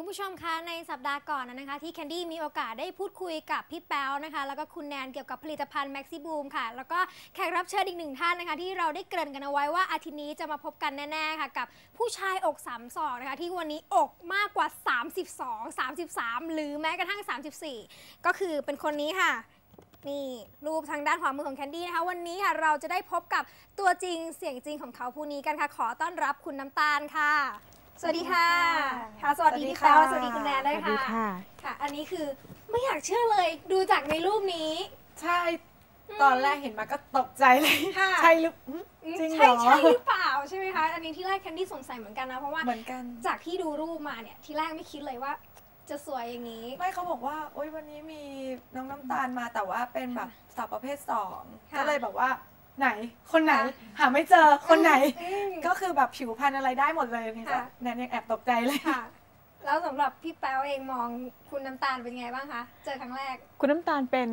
คุณผู้ชมคะในสัปดาห์ก่อนนะคะ ที่แคนดี้มีโอกาสได้พูดคุยกับพี่แป๊วนะคะ แล้วก็คุณแนนเกี่ยวกับผลิตภัณฑ์แม็กซิบูมค่ะ แล้วก็แขกรับเชิญอีกหนึ่งท่านนะคะ ที่เราได้เกริ่นกันเอาไว้ว่าอาทิตย์นี้จะมาพบกันแน่ๆค่ะ กับผู้ชายอกสามศอกนะคะ ที่วันนี้อกมากกว่า 32 33 หรือแม้กระทั่ง 34 ก็คือเป็นคนนี้ค่ะนี่รูปทางด้านขวามือของแคนดี้นะคะ วันนี้ค่ะเราจะได้พบกับตัวจริงเสียงจริงของเขาผู้นี้กันค่ะ ขอต้อนรับคุณน้ำตาลค่ะ สวัสดีค่ะ ค่ะ สวัสดีพี่แป๊วสวัสดีคุณแนนด้วยสวัสดีค่ะค่ะ ค่ะ อันนี้คือไม่อยากเชื่อเลยดูจากในรูปนี้ ใช่ ตอนแรกเห็นมาก็ตกใจเลยค่ะใช่หรือหึจริงเหรใช่อใช่หรือเปล่าใช่ไหมคะ อันนี้ที่แรกแคนดี้สงสัยเหมือนกันนะ เพราะว่าเหมือนกัน จากที่ดูรูปมาเนี่ยที่แรกไม่คิดเลยว่า จะสวยอย่างนี้ ไม่เขาบอกว่าโอ๊ยวันนี้มีน้องน้ำตาลมาแต่ว่าเป็นแบบสาวประเภทสองค่ะก็เลยแบบว่า ไหน คนไหนค่ะหาไม่เจอคนไหนอืมก็คือแบบผิวพรรณอะไรได้หมดเลยนี่ก็ค่ะแนนยังแอบตกใจเลยค่ะแล้วสำหรับพี่แป๊วเองมองคุณน้ำตาลเป็นไงบ้างคะ เจอครั้งแรก คุณน้ำตาลเป็น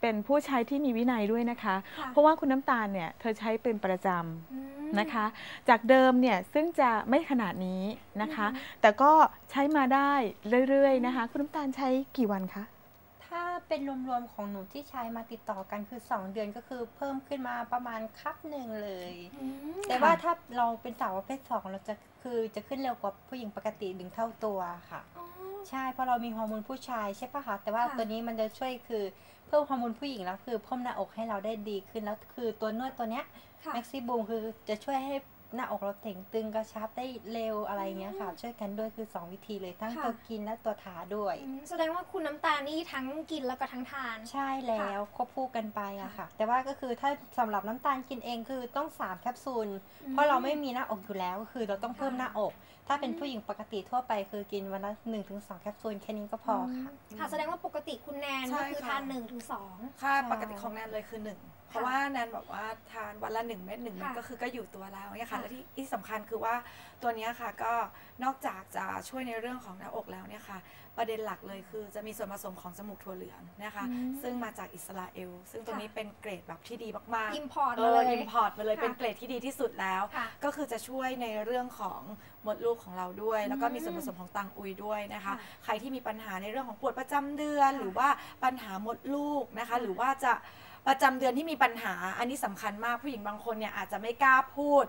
เป็นผู้ใช้ที่มีวินัยด้วยนะคะค่ะเพราะว่าคุณน้ำตาลเนี่ยเธอใช้เป็นประจอืมำนะคะ จากเดิมเนี่ยซึ่งจะไม่ขนาดนี้นะคะอืมแต่ก็ใช้มาได้เรื่อยๆนะคะ คุณน้ำตาลใช้กี่วันคะถ้า เป็นรวมๆของหนูที่ใช้มาติดต่อกันคือ 2 เดือนก็คือเพิ่มขึ้นมาประมาณคับหนึ่งเลยอืมแต่ว่าถ้าเราเป็นสาวประเภทสองเราจะคือจะขึ้นเร็วกว่าผู้หญิงปกติถึงเท่าตัวค่ะอ๋อใช่เพราะเรามีฮอร์โมนผู้ชายใช่ปะคะแต่ว่าค่ะตัวนี้มันจะช่วยคือเพิ่มฮอร์โมนผู้หญิงแล้วคือเพิ่มหน้าอกให้เราได้ดีขึ้นแล้วคือตัวนวดตัวเนี้ยค่ะแม็กซี่บูมคือจะช่วยให้ หน้าอกเราเต่งตึงกระชับได้เร็วอะไรเงี้ยค่ะ ช่วยกันด้วยคือ 2 วิธีเลยทั้งค่ะตัวกินและตัวทาด้วยอืมแสดงว่าคุณน้ำตาลนี่ทั้งกินแล้วก็ทั้งทาน ใช่แล้วควบคู่กันไปอะค่ะ แต่ว่าก็คือถ้าสำหรับน้ำตาลกินเองคือต้อง3แคปซูลอืมเพราะเราไม่มีหน้าอกอยู่แล้วก็คือเราต้องเพิ่มค่ะหน้าอก ถ้าเป็นผู้หญิงปกติทั่วไปคือกินวันละ1-2แคปซูลแค่นี้ก็พอค่ะค่ะแสดงว่าปกติคุณแนนใช่ก็คือค่ะทานหนึ่งถึงสองค่าใช่ปกติของแนนเลยคือหนึ่งเพ ราะว่าแนนบอกว่าทานวันละหนึ่งเม็ดหนึ่งเม็ดค่ะก็คือก็อยู่ตัวแล้วเนี่ยค่ะค่ะและที่ที่สำคัญคือว่าตัวเนี้ยค่ะก็นอกจากจะช่วยในเรื่องของหน้าอกแล้วเนี่ยค่ะ ประเด็นหลักเลยคือจะมีส่วนผสมของสมุนถั่วเหลืองนะคะอืมซึ่งมาจากอิสราเอล ซึ่งตรงค่ะนี้เป็นเกรดแบบที่ดีมากๆอิมพอร์ตเอมาอเลยอิมพอร์ตมาเลยค่ะเป็นเกรดที่ดีที่สุดแล้วค่ะก็คือจะช่วยในเรื่องของมดลูกของเราด้วย แล้วก็อืมมีส่วนผสมของตังอุยด้วยนะคะค่ะใครที่มีปัญหาในเรื่องของปวดประจำเดือนค่ะหรือว่าปัญหามดลูกนะคะค่ะหรือว่าจะ ประจำเดือนที่มีปัญหา อันนี้สำคัญมากผู้หญิงบางคนเนี่ยอาจจะไม่กล้าพูด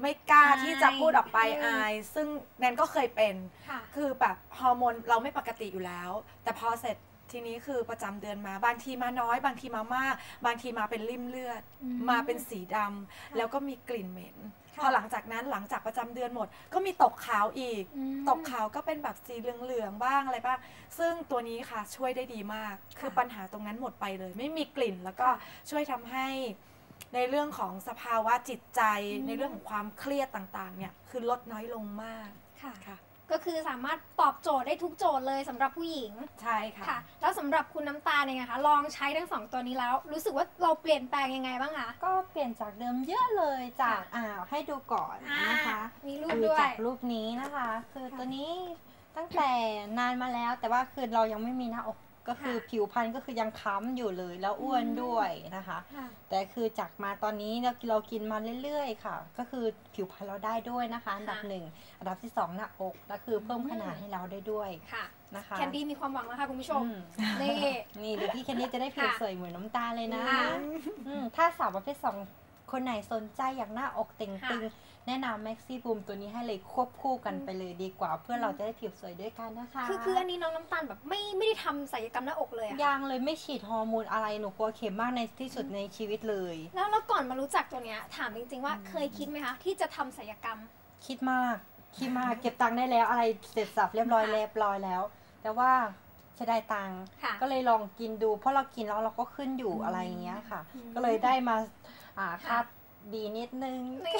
ไม่กล้าอายที่จะพูดออกไปอืมอาย ซึ่งแนนก็เคยเป็นค่ะคือแบบฮอร์โมนเราไม่ปกติอยู่แล้ว แต่พอเสร็จทีนี้คือประจำเดือนมาบางทีมาน้อย บางทีมามาก บางทีมาเป็นริ่มเลือดอืมมาเป็นสีดำแล้วก็มีกลิ่นเหม็นค่ะ พอหลังจากนั้นหลังจากประจำเดือนหมด ก็มีตกขาวอีกอืมตกขาวก็เป็นแบบสีเหลืองๆบ้างอะไรบ้าง ซึ่งตัวนี้ค่ะช่วยได้ดีมาก คือปัญหาตรงนั้นหมดไปเลย ไม่มีกลิ่นแล้วก็ค่ะช่วยทำให้ในเรื่องของสภาวะจิตใจอืมในเรื่องของความเครียดต่างๆเนี่ยคือลดน้อยลงมากค่ะค่ะ ก็คือสามารถตอบโจทย์ได้ทุกโจทย์เลยสำหรับผู้หญิงใช่ค่ะค่ะ แล้วสำหรับคุณน้ำตาลเองอะคะลองใช้ทั้งสองตัวนี้แล้ว รู้สึกว่าเราเปลี่ยนแปลงยังไงบ้างคะก็เปลี่ยนจากเดิมเยอะเลยจากอ่าให้ดูก่อนนะคะอ่ามีรูปคือด้วยจากรูปนี้นะคะ คือตัวนี้ตั้งแต่นานมาแล้วแต่ว่าคือเรายังไม่มีหน้าอก ก็คือค่ะผิวพรรณก็คือยังค้ำอยู่เลยแล้วอ้วนอืมด้วยนะคะค่ะแต่คือจากมาตอนนี้เราเรากินมาเรื่อยๆ ค่ะ ก็คือผิวพรรณเราได้ด้วยนะคะอันดับค่ะหนึ่งอันดับที่สองหน้าอกแล้วคือเพิ่มขนาดให้เราได้ด้วยค่ะนะคะแคนดี้มีความหวังแล้วค่ะคุณผู้ชมอืมนี่นี่เดี๋ยวพี่แคนดี้จะได้ผิวค่ะสวยเหมือนน้ำตาลเลยนะค่ะอืมถ้าสาวประเภทสองคนไหนสนใจอยากหน้าอกเต่งค่ะตึง แนะนำแม็กซี่บูมตัวนี้ให้เลยควบคู่กันไปเลยดีกว่า เพื่อเราจะได้ผิวสวยด้วยกันนะคะคือคืออันนี้น้องน้ำตาลแบบไม่ไม่ได้ทำศัลยกรรมหน้าอกเลยอะค่ะยังเลยไม่ฉีดฮอร์โมนอะไรหนูกลัวเข็มมากในที่สุดในชีวิตเลย แล้วแล้วก่อนมารู้จักตัวเนี้ยถามจริงๆว่าเคยคิดไหมคะที่จะทำศัลยกรรม คิดมากคิดมากเก็บตังค์ได้แล้วอะไรเสร็จสับเรียบร้อยค่ะเรียบร้อยแล้ว แต่ว่าจะได้ตังค์ค่ะก็เลยลองกินดู เพราะเรากินแล้วเราก็ขึ้นอยู่อะไรอย่างเงี้ยค่ะอืมก็เลยได้มาอ่าค่ะคั ดบีนิดนึงนี่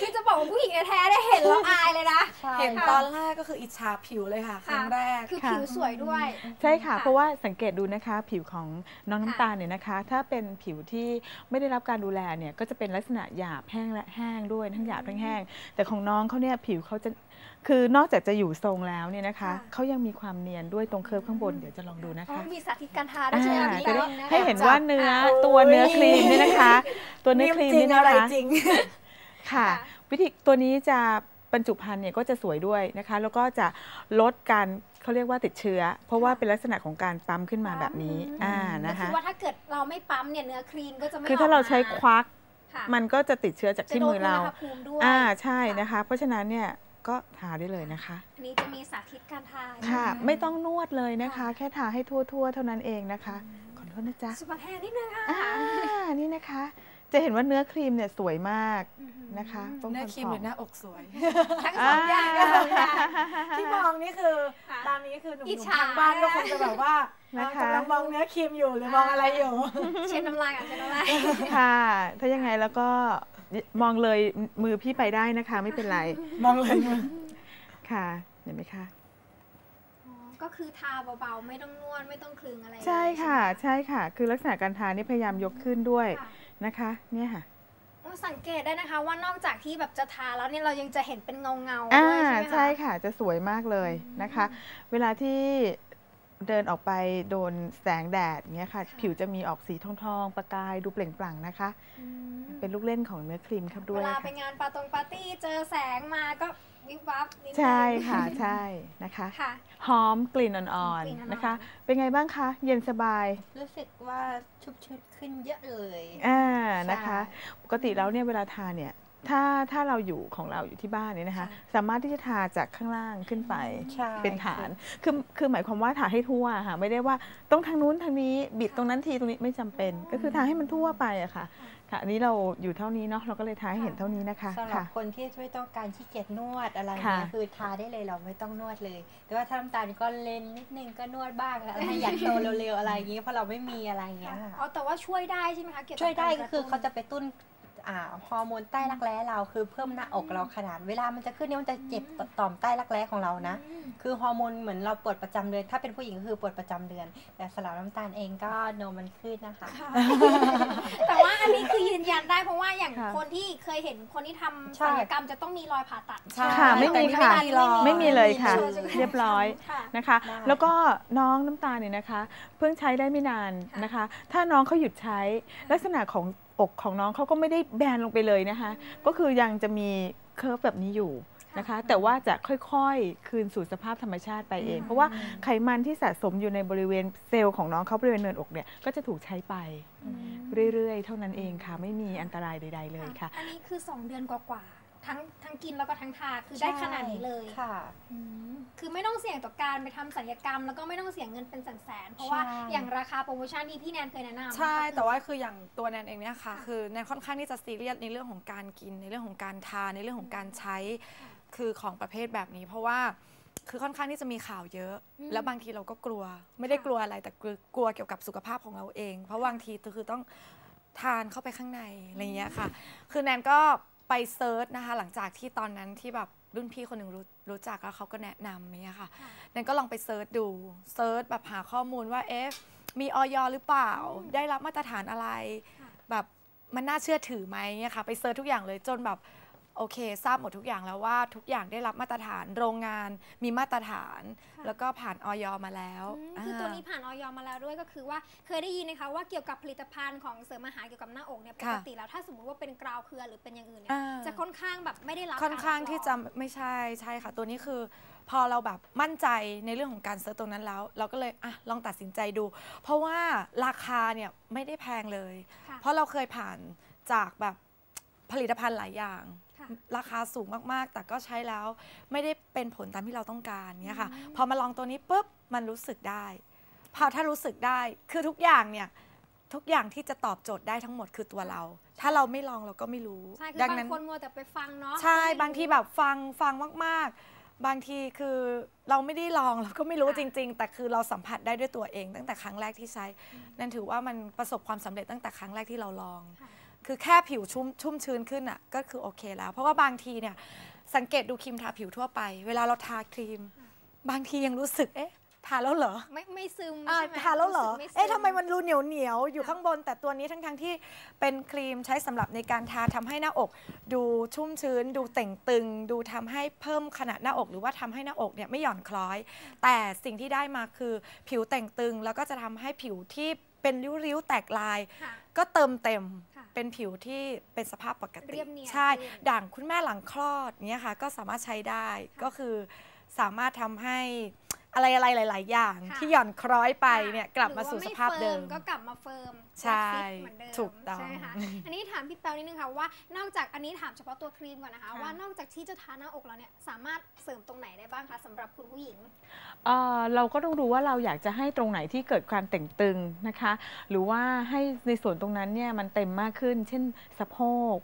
คือจะบอกว่าผู้หญิงแท้ๆได้เห็นแล้วอายเลยนะใช่เห็นค่ะตอนแรกก็คืออิจฉาผิวเลยค่ะครั้งแรก คือค่ะผิวสวยด้วย ใช่ค่ะค่ะ เพราะว่าสังเกตดูนะคะผิวของน้องค่ะน้ำตาลเนี่ยนะคะ ถ้าเป็นผิวที่ไม่ได้รับการดูแลเนี่ยก็จะเป็นลักษณะหยาบแห้งและแห้งด้วยทั้งหยาบทั้งแห้ง แต่ของน้องเขาเนี่ยผิวเขาจะคือนอกจากจะอยู่ทรงแล้วเนี่ยนะคะค่ะเขายังมีความเนียนด้วยตรงเคิร์ฟข้างบนเดี๋ยวจะลองดูนะเพราะคะมีสาธิตการทาด้วยใช่ไหมคะอ่าพี่จะได้แป้งนะคะให้เห็นว่าเนื้อค่ะตัวเนื้อครีมเนี่ยนะคะ ตัวเนื้อครีมจรินี่งนะอะไรคะจริงค่ะค่ะ วิธีตัวนี้จะบรรจุภัณฑ์เนี่ยก็จะสวยด้วยนะคะ แล้วก็จะลดการเขาเรียกว่าติดเชื้อ เพราะว่าเป็นลักษณะของการปั๊มขึ้นมาแบบนี้อ่าก็นะคืคะอว่าถ้าเกิดเราไม่ปั๊มเนี่ยเนื้อครีมก็จะไม่คือถ้าเราใช้กควักค่ะมันก็จะติดเชื้อจากที่มือเราจะโดนอุณหภูมิด้วยอ่าใช่ค่ะนะคะ เพราะฉะนั้นเนี่ยก็ทาได้เลยนะคะ อันนี้จะมีสาธิตการทาค่ะใช่หไม่ต้องนวดเลยนะคะ แค่ทาให้ทั่วๆ เท่านั้นเองนะคะ ขอโทษนะจ๊ะ สุภาพแทนนิดนึงค่ะ อ่า นี่นะคะ จะเห็นว่าเนื้อครีมเนี่ยสวยมากอื้อหือนะคะป้งเนื้อกันครีมผหรือหน้าอกสวยทั้งสองอย่างเลยค่ะที่มองนี่คือค่ะตามนี้คือหนุ่อิจมๆฉาทางบ้านก็คงจะแบบว่านะคะกำลังมองเนื้อครีมอยู่หรือมองอะไรอยู่ เช็ดน้ำลายอะเช็ดน้ำลายค่ะ ถ้ายังไงแล้วก็มองเลยมือพี่ไปได้นะคะ ไม่เป็นไร มองเลยมึงค่ะเห็นไหมคะอ๋อ ก็คือทาเบาๆ ไม่ต้องนวดไม่ต้องคลึงอะไรใช่ค่ะเลยใช่ค่ะ คือลักษณะการทานี่พยายามยกขึ้นด้วยค่ะนะคะ เนี่ยค่ะโอ้สังเกตได้นะคะว่านอกจากที่แบบจะทาแล้วเนี่ยเรายังจะเห็นเป็นเงาเงาๆอ่าด้วยใช่ไหมคะใช่ค่ะจะสวยมากเลยนะคะ เวลาที่ เดินออกไปโดนแสงแดดเงี้ยค่ะ ผิวจะมีออกสีทองๆประกายดูเปล่งปลั่งนะคะอืมเป็นลูกเล่นของเนื้อครีมครับด้วเวยลาค่ะไปงานปาตรงปาร์ตี้เจอแสงมาก็วิบวับนิดนึงใช่ค่ะใช่นะคะค่ะหอมกลิ่นอ่อนกลิ่นอ่อนๆๆนะคะ เป็นไงบ้างคะเย็นสบาย รู้สึกว่าชุบชุดขึ้นเยอะเลยอ่านะคะใช่ปกติแล้วเนี่ยเวลาทาเนี่ย ถ้าถ้าเราอยู่ของเราอยู่ที่บ้านเนี่ยนะคะ สามารถที่จะทาจากข้างล่างขึ้นไปใช่เป็นฐานคือคือหมายความว่าทาให้ทั่วค่ะไม่ได้ว่าต้องทางนู้นทางนี้บิดตรงนั้นทีตรงนี้ไม่จำเป็น ก็คือทาให้มันทั่วไปอะค่ะค่ะอันนี้เราอยู่เท่านี้เนาะเราก็เลยทาให้เห็นเท่านี้นะคะสำหรับค่ะคนที่ไม่ต้องการขี้เกียจนวดอะไรค่ะเงี้ยคือทาได้เลยเราไม่ต้องนวดเลย แต่ว่าถ้าน้ำตาลก็เลนนิดนึงก็นวดบ้างอะไรให้อยากโตเร็วๆอะไรอย่างเงี้ยเพราะเราไม่มีอะไรอย่างเงี้ยอ๋อค่ะแต่ว่าช่วยได้ใช่ไหมคะเกี่ยวกับช่วยได้ารก็คือระตุ้นเขาจะไปตุ้นอ่า ฮอร์โมนใต้รักแร้เราคือเพิ่มหน้าอกเราขนาด เวลามันจะขึ้นเนี่ยมันจะเจ็บต่อมใต้รักแร้ของเรานะอืมคือฮอร์โมนเหมือนเราปวดประจำเดือน ถ้าเป็นผู้หญิงก็คือปวดประจำเดือน แต่สำหรับน้ำตาลเองก็โนมมันขึ้นนะคะค่ะแต่ว่าอันนี้คือยืนยันได้เพราะว่าอย่างค่ะคนที่เคยเห็นคนที่ทำใช่ศัลยกรรมจะต้องมีรอยผ่าตัดใช่ค่ะไม่มีค่ะไม่มีเลยค่ะไม่มีเลยเรียบร้อยค่ะนะคะได้แล้วก็น้องน้ำตาลเนี่ยนะคะ เพิ่งใช้ได้ไม่นานนะคะ ถ้าน้องเขาหยุดใช้ลักษณะของ อกของน้องเขาก็ไม่ได้แบนลงไปเลยนะคะ ก็คือยังจะมีเคิร์ฟแบบนี้อยู่นะคะ แต่ว่าจะค่อยๆ คืนสู่สภาพธรรมชาติไปเอง เพราะว่าไขมันที่สะสมอยู่ในบริเวณเซลล์ของน้องเขาบริเวณเนินอกเนี่ยก็จะถูกใช้ไปเรื่อยๆ เท่านั้นเองค่ะ ไม่มีอันตรายใด ๆ เลยค่ะ อันนี้คือ 2 เดือนกว่าๆ ทั้งทั้งกินแล้วก็ทั้งทาคือได้ขนาดนี้เลยค่ะอืมคือไม่ต้องเสี่ยงต่อการไปทำศัลยกรรม แล้วก็ไม่ต้องเสียเงินเป็นแสนๆเพราะว่าใช่อย่างราคาโปรโมชั่นที่พี่แนนเคยแนะนำใช่ก็คือแต่ว่าคืออย่างตัวแนนเองเนี่ยค่ะคือแนนค่อนข้างที่จะซีเรียสในเรื่องของการกินในเรื่องของการทานในเรื่องของการใช้คือของประเภทแบบนี้ เพราะว่าคือค่อนข้างที่จะมีข่าวเยอะอืมแล้วบางทีเราก็กลัว ไม่ได้ค่ะกลัวอะไรแต่กลัวกลัวเกี่ยวกับสุขภาพของเราเอง เพราะบางทีคือต้องทานเข้าไปข้างในอะไรอย่างเงี้ยค่ะ คือแนนก็ ไปเซิร์ชนะคะ หลังจากที่ตอนนั้นที่แบบรุ่นพี่คนหนึ่งรู้รู้จักแล้วเขาก็แนะนำเนี่ยค่ะค่ะนันก็ลองไปเซิร์ชดูเซิร์ชแบบหาข้อมูลว่าเอ๊ะมีออยหรือเปล่า ได้รับมาตรฐานอะไรค่ะแบบมันน่าเชื่อถือไหมเนี่ยค่ะ ไปเซิร์ชทุกอย่างเลยจนแบบ โอเค ทราบหมดทุกอย่างแล้วว่าทุกอย่างได้รับมาตรฐานโรงงานมีมาตรฐาน แล้วก็ผ่านออยมาแล้วอืมคือตัวนี้าผ่านออยมาแล้วด้วยก็คือว่าเคยได้ยินนะคะว่าเกี่ยวกับผลิตภัณฑ์ของเสริมอาหารเกี่ยวกับหน้าอกเนี่ยปค่ะกติแล้วถ้าสมมติว่าเป็นกราวเครือหรือเป็นอย่างอื่นเนี่ยอ่าจะค่อนข้างแบบไม่ได้รับค่อนข้างกรรับที่รจะองไม่ใช่ใช่ค่ะ ตัวนี้คือพอเราแบบมั่นใจในเรื่องของการเซิร์ชตรงนั้นแล้ว เราก็เลยอะลองตัดสินใจดู เพราะว่าราคาเนี่ยไม่ได้แพงเลยค่ะเพราะเราเคยผ่านจากแบบผลิตภัณฑ์หลายอย่างค่ะ ราคาสูงมากๆ แต่ก็ใช้แล้วไม่ได้เป็นผลตามที่เราต้องการเนี่ยค่ะอืมพอมาลองตัวนี้ปุ๊บมันรู้สึกได้ พอถ้ารู้สึกได้คือทุกอย่างเนี่ยทุกอย่างที่จะตอบโจทย์ได้ทั้งหมดคือตัวเรา ถ้าเราไม่ลองเราก็ไม่รู้ ใช่คือดังบางนั้นคนมัวแต่ไปฟังเนาะ ใช่ไม่รู้บางทีแบบฟังฟังมาก ๆ บางทีคือเราไม่ได้ลองเราก็ไม่รู้ค่ะจริง ๆ แต่คือเราสัมผัสได้ด้วยตัวเอง ตั้งแต่ครั้งแรกที่ใช้ นั่นถือว่ามันประสบความสำเร็จตั้งแต่ครั้งแรกที่เราลอง ค่ะคือแค่ผิวชุ่มชุ่มชื้นขึ้นอะก็คือโอเคแล้ว เพราะว่าบางทีเนี่ยสังเกตดูครีมทาผิวทั่วไป เวลาเราทาครีม บางทียังรู้สึกเอ๊ะทาแล้วเหรอ ไม่ไม่ซึมอ่าใช่ไหมทาแล้วเหรอสึกซึเอ๊ะทำไมมันรูเหนียวเหนียวๆอยู่ข้างบน แต่ตัวนี้ทั้งๆที่เป็นครีมใช้สำหรับในการทาทำให้หน้าอก ดูชุ่มชื้น ดูเต่งตึง ดูทำให้เพิ่มขนาดหน้าอก หรือว่าทำให้หน้าอกเนี่ยไม่หย่อนคล้อย แต่สิ่งที่ได้มาคือผิวเต่งตึงแล้วก็จะทำให้ผิวที่เป็นริ้วๆแตกลายค่ะก็เติมเต็มค่ะ เป็นผิวที่เป็นสภาพปกติเรียบเนียนใช่ขึ้นด่างคุณแม่หลังคลอดเนี้ยค่ะ ก็สามารถใช้ได้ก็คือสามารถทำให้อะไรอะไรหลาย ๆ อย่างค่ะที่หย่อนคล้อยไปค่ะเนี่ยกลับมาสู่สภาพเดิมหรือว่ไฟิร์ก็กลับมาเฟิร์ม ใช่และฟิตเหมือนเดิมถูกต้องใช่ไหมคะอันนี้ถามพี่แป๊วนิดนึงค่ะว่านอกจากอันนี้ถามเฉพาะตัวครีมก่อนนะคะค่ะว่านอกจากที่จะทาหน้าอกแล้วเนี่ยสามารถเสริมตรงไหนได้บ้างคะสำหรับคุณผู้หญิงเอ่อเราก็ต้องดูว่าเราอยากจะให้ตรงไหนที่เกิดการแต่งตึงนะคะ หรือว่าให้ในส่วนตรงนั้นเนี่ยมันเต็มมากขึ้น เช่นสะโพก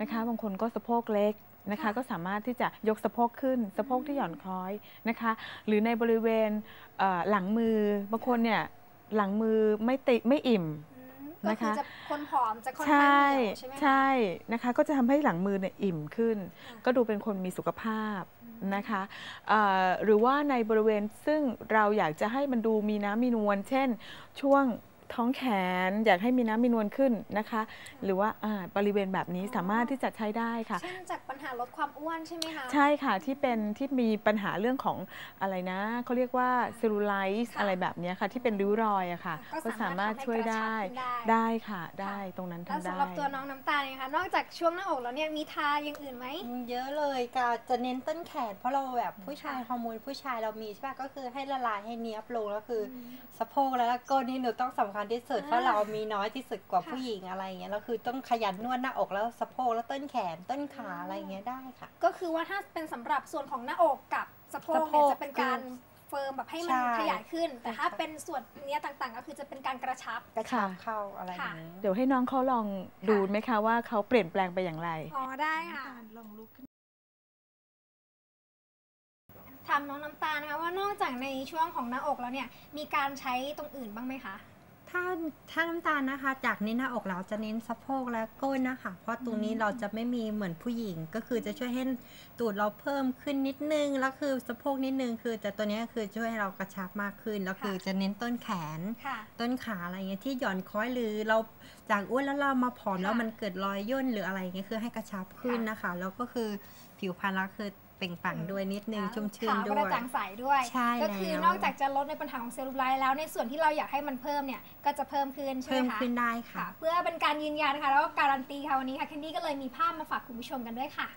นะคะ บางคนก็สะโพกเล็กนะคะค่ะก็สามารถที่จะยกสะโพกขึ้น สะโพกที่หย่อนคล้อยนะคะ หรือในบริเวณเอ่อหลังมือบางคนเนี่ยหลังมือไม่ติไม่อิ่มอืมก็คือ นะคะจะคนผอมจะค่อนใชข้าง่เหนียวใช่ไหมคะใช่นะคะ ก็จะทำให้หลังมือเนี่ยอิ่มขึ้นค่ะก็ดูเป็นคนมีสุขภาพนะคะเอ่อหรือว่าในบริเวณซึ่งเราอยากจะให้มันดูมีน้ำมีนวลเช่นช่วง ท้องแขน อยากให้มีน้ำมีนวลขึ้นนะคะ หรือว่าอ่าบริเวณแบบนี้สามารถที่จะใช้ได้ค่ะเช่นจากปัญหาลดความอ้วนใช่ไหมคะใช่ค่ะที่เป็นที่มีปัญหาเรื่องของอะไรนะเขาเรียกว่าเซลลูไลท์ค่ะอะไรแบบเนี้ยค่ะ ที่เป็นริ้วรอยอะค่ะ ก็ก็สาสามารารรถถช่วยได้ทำให้กระชับขึ้นได้ได้ค่ะได้ตรงนั้นแล้วทำได้สำหรับตัวน้องน้ำตาลเนี่ยค่ะนอกจากช่วงหน้าอกแล้วเนี่ยมีทาอย่างอื่นไหมเยอะเลยกาจะเน้นต้นแขน เพราะเราแบบผู้ชายฮอร์โมนผู้ชายเรามีใช่ป่ะก็คือให้ละลายให้เนี้ยบลงแล้วคืออสะโพกแล้วก็ก้นนี่หนูต้องสำคัญที่สุดอ่าเพราะเรามีน้อยที่สุดกว่าค่ะผู้หญิงอะไรอย่างเงี้ยแล้วคือต้องขยันนวดหน้าอกแล้วสะโพกแล้วต้นแขนต้นขาอะไรอย่างเงี้ยได้ค่ะ ก็คือว่าถ้าเป็นสำหรับส่วนของหน้าอกกับสะโพกสะโพเนี่ยกจะเป็นการเฟิร์มแบบให้มันใช่ขยายขึ้น แต่ถ้าค่ะเป็นส่วนเนี้ยต่างๆ ก็คือจะเป็นการกระชับกระชับเข้าอะไรอย่างเงี้ยเดี๋ยวให้น้องเขาลองดูไหมคะว่าเขาเปลี่ยนแปลงไปอย่างไรอ๋อได้ค่ะลองลุกขึ้นถามน้องน้ำตาลนะคะว่านอกจากในช่วงของหน้าอกแล้วเนี่ยมีการใช้ตรงอื่นบ้างไหมคะ ถ้าถ้าน้ำตาลนะคะ จากเน้นหน้าอกเราจะเน้นสะโพกและก้นนะคะ เพราะตรงนี้เราจะไม่มีเหมือนผู้หญิง ก็คือจะช่วยให้ตูดเราเพิ่มขึ้นนิดนึง แล้วคือสะโพกนิดนึง คือแต่ตัวเนี้ยคือช่วยให้เรากระชับมากขึ้น แล้วคือจะเน้นต้นแขนค่ะต้นขาอะไรเงี้ยที่หย่อนคล้อยหรือเราจากอ้วนแล้วเรามาผอมแล้วค่ะมันเกิดรอยย่นหรืออะไรเงี้ยคือให้กระชับขึ้นนะคะ แล้วก็คือผิวพรรณเราคือ เปล่งปลั่งด้วยนิดนึงชุ่มชื่นขาวด้กวระยจ่างใสด้วยใช่ก็คือแล้วนอกจากจะลดในปัญหาของเซลลูไลท์แล้วในส่วนที่เราอยากให้มันเพิ่มเนี่ยก็จะเพิ่มขึ้นใช่ไหเพิ่มมคะขึ้นได้ค่ะค่ะ เพื่อเป็นการยืนยันนะคะแล้วก็การันตีค่ะวันนี้ค่ะแคนดี้ก็เลยมีภาพมาฝากคุณผู้ชมกันด้วยค่ะ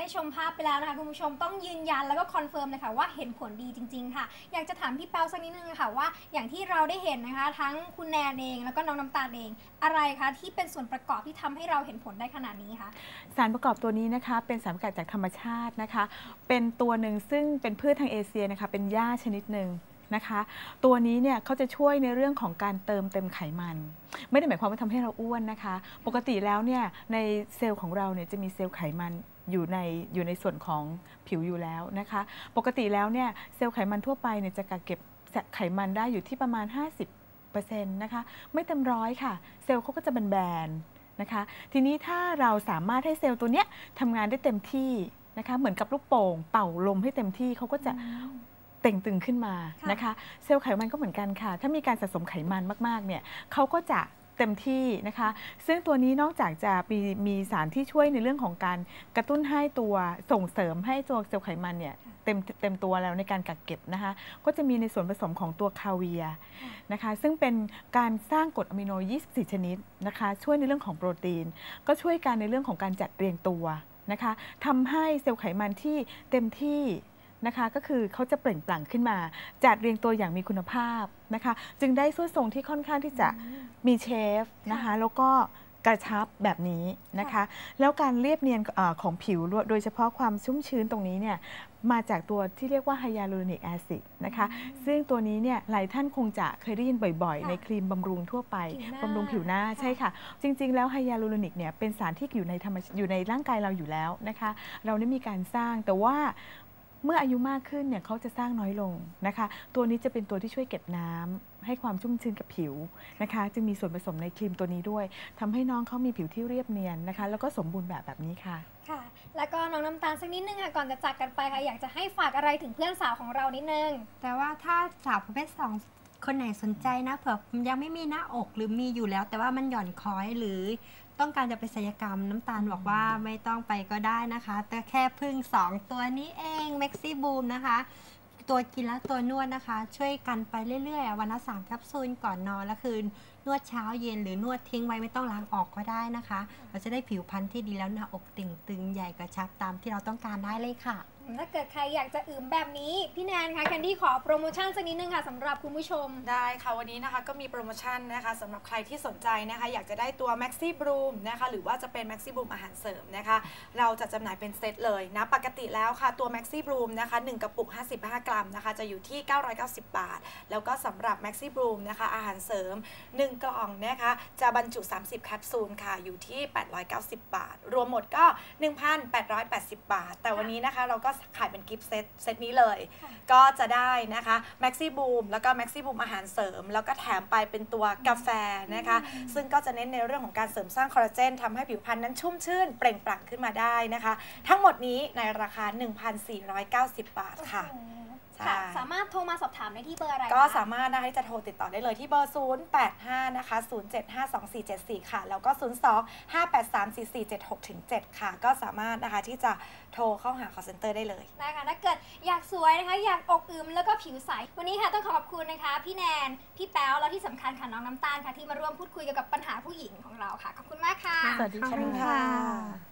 ได้ชมภาพไปแล้วนะคะคุณผู้ชมต้องยืนยันแล้วก็คอนเฟิร์มเลยค่ะว่าเห็นผลดีจริง ๆ ค่ะ อยากจะถามพี่เปาสักนิดนึงค่ะว่าอย่างที่เราได้เห็นนะคะ ทั้งคุณแนนเองแล้วก็น้องน้ำตาลเอง อะไรคะที่เป็นส่วนประกอบที่ทำให้เราเห็นผลได้ขนาดนี้คะสารประกอบตัวนี้นะคะ เป็นสารสกัดจากธรรมชาตินะคะ เป็นตัวหนึ่งซึ่งเป็นพืชทางเอเชียนะคะ เป็นหญ้าชนิดหนึ่งนะคะตัวนี้เนี่ยเขาจะช่วยในเรื่องของการเติมเต็มไขมัน ไม่ได้หมายความว่าทำให้เราอ้วนนะคะ ปกติแล้วเนี่ยในเซลล์ของเราเนี่ยจะมีเซลล์ไขมัน อยู่ในอยู่ในส่วนของผิวอยู่แล้วนะคะ ปกติแล้วเนี่ยเซลล์ไขมันทั่วไปเนี่ยจะกักเก็บไขมันได้อยู่ที่ประมาณ 50%นะคะไม่เต็มร้อยค่ะ เซลล์เขาก็จะเป็นแบนๆนะคะ ทีนี้ถ้าเราสามารถให้เซลล์ตัวเนี้ยทำงานได้เต็มที่นะคะเหมือนกับลูกโป่งเป่าลมให้เต็มที่เขาก็จะเต่งตึงขึ้นมาค่ะนะคะ เซลล์ไขมันก็เหมือนกันค่ะ ถ้ามีการสะสมไขมันมากๆเนี่ยเขาก็จะ เต็มที่นะคะ ซึ่งตัวนี้นอกจากจะมีมีสารที่ช่วยในเรื่องของการกระตุ้นให้ตัวส่งเสริมให้ตัวเซลล์ไขมันเนี่ยเต็มเต็มตัวแล้วในการกักเก็บนะคะ ก็จะมีในส่วนผสมของตัวคาเวียนะคะ ซึ่งเป็นการสร้างกรดอะมิโน 24 ชนิดนะคะ ช่วยในเรื่องของโปรตีน ก็ช่วยกันในเรื่องของการจัดเรียงตัวนะคะทำให้เซลล์ไขมันที่เต็มที่ นะคะก็คือเขาจะเปล่งปลั่งขึ้นมา จัดเรียงตัวอย่างมีคุณภาพนะคะจึงได้ส่วนทรงที่ค่อนข้างที่จะมีเชฟนะคะแล้วก็กระชับแบบนี้นะคะ แล้วการเรียบเนียนเออของผิวด้วยโดยเฉพาะความชุ่มชื้นตรงนี้เนี่ยมาจากตัวที่เรียกว่าไฮยาลูรอนิกแอซิดนะคะ ซึ่งตัวนี้เนี่ยหลายท่านคงจะเคยได้ยินบ่อยๆค่ะในครีมบำรุงทั่วไปผิวหน้าบำรุงผิวหน้าค่ะใช่ค่ะ จริงๆ แล้วไฮยาลูรอนิกเนี่ยเป็นสารที่อยู่ในธรรมชอยู่ในร่างกายเราอยู่แล้วนะคะ เราได้มีการสร้างแต่ว่า เมื่ออายุมากขึ้นเนี่ยเขาจะสร้างน้อยลงนะคะ ตัวนี้จะเป็นตัวที่ช่วยเก็บน้ำให้ความชุ่มชื้นกับผิวนะคะ จึงมีส่วนผสมในครีมตัวนี้ด้วยทำให้น้องเขามีผิวที่เรียบเนียนนะคะ แล้วก็สมบูรณ์แบบแบบนี้ค่ะค่ะ แล้วก็น้องน้ำตาลสักนิดนึงค่ะก่อนจะจากกันไปค่ะอยากจะให้ฝากอะไรถึงเพื่อนสาวของเรานิดนึง แต่ว่าถ้าสาวประเภทสองคนไหนสนใจนะเผื่อยังไม่มีหน้าอกหรือมีอยู่แล้ว แต่ว่ามันหย่อนคล้อยหรือ ต้องการจะไปศัลยกรรมน้ำตาลบอกว่าไม่ต้องไปก็ได้นะคะ แต่แค่พึ่ง 2 ตัวนี้เอง Maxi Boom นะคะ ตัวกินและตัวนวดนะคะ ช่วยกันไปเรื่อยๆ วันละสามแคปซูลก่อนนอนแล้วคืนนวดเช้าเย็นหรือนวดทิ้งไว้ไม่ต้องล้างออกก็ได้นะคะ เราจะได้ผิวพรรณที่ดีแล้วหน้าอกติ่งตึงใหญ่กระชับตามที่เราต้องการได้เลยค่ะ ถ้าเกิดใครอยากจะอึมแบบนี้ พี่แนนคะแคนดี้ขอโปรโมชั่นสักนิดนึงค่ะสำหรับคุณผู้ชม ได้ค่ะวันนี้นะคะก็มีโปรโมชั่นนะคะสำหรับใครที่สนใจนะคะ อยากจะได้ตัว Maxi Bloom นะคะหรือว่าจะเป็น Maxi Bloom อาหารเสริมนะคะ เราจะจำหน่ายเป็นเซตเลยนะปกติแล้วค่ะตัว Maxi Bloom นะคะ1กระปุก 55 กรัมนะคะจะอยู่ที่ 990 บาท แล้วก็สำหรับ Maxi Bloom นะคะอาหารเสริม 1 กล่องนะคะจะบรรจุ 30 แคปซูลค่ะอยู่ที่ 890 บาท รวมหมดก็ 1,880 บาท แต่วันนี้นะคะเราก็ขายเป็นกิฟต์เซตเซตนี้เลย ก็จะได้นะคะ Maxi Boom แล้วก็ Maxi Boom อาหารเสริม แล้วก็แถมไปเป็นตัวกาแฟนะคะ ซึ่งก็จะเน้นในเรื่องของการเสริมสร้างคอลลาเจนทำให้ผิวพรรณนั้นชุ่มชื่น เปล่งปลั่งขึ้นมาได้นะคะ ทั้งหมดนี้ในราคา 1,490 บาทค่ะใช่ ค่ะ สามารถโทรมาสอบถามได้ที่เบอร์อะไร ก็คะสามารถนะคะที่จะโทรติดต่อได้เลยที่เบอร์ 085 นะคะ 0752474 ค่ะ แล้วก็ 02 583 4476 7 ค่ะ ก็สามารถนะคะที่จะโทรเข้าหา call center ได้เลยนะคะถ้าเกิดอยากสวยนะคะ อยากอกอึมแล้วก็ผิวใส วันนี้ค่ะต้องขอขอบคุณนะคะ พี่แนน พี่แป๊วแล้วที่สำคัญค่ะน้องน้ำตาลค่ะที่มาร่วมพูดคุยเกี่ยวกับปัญหาผู้หญิงของเราค่ะ ขอบคุณมากค่ะ สวัสดีขอบคุณค่ะค่ะ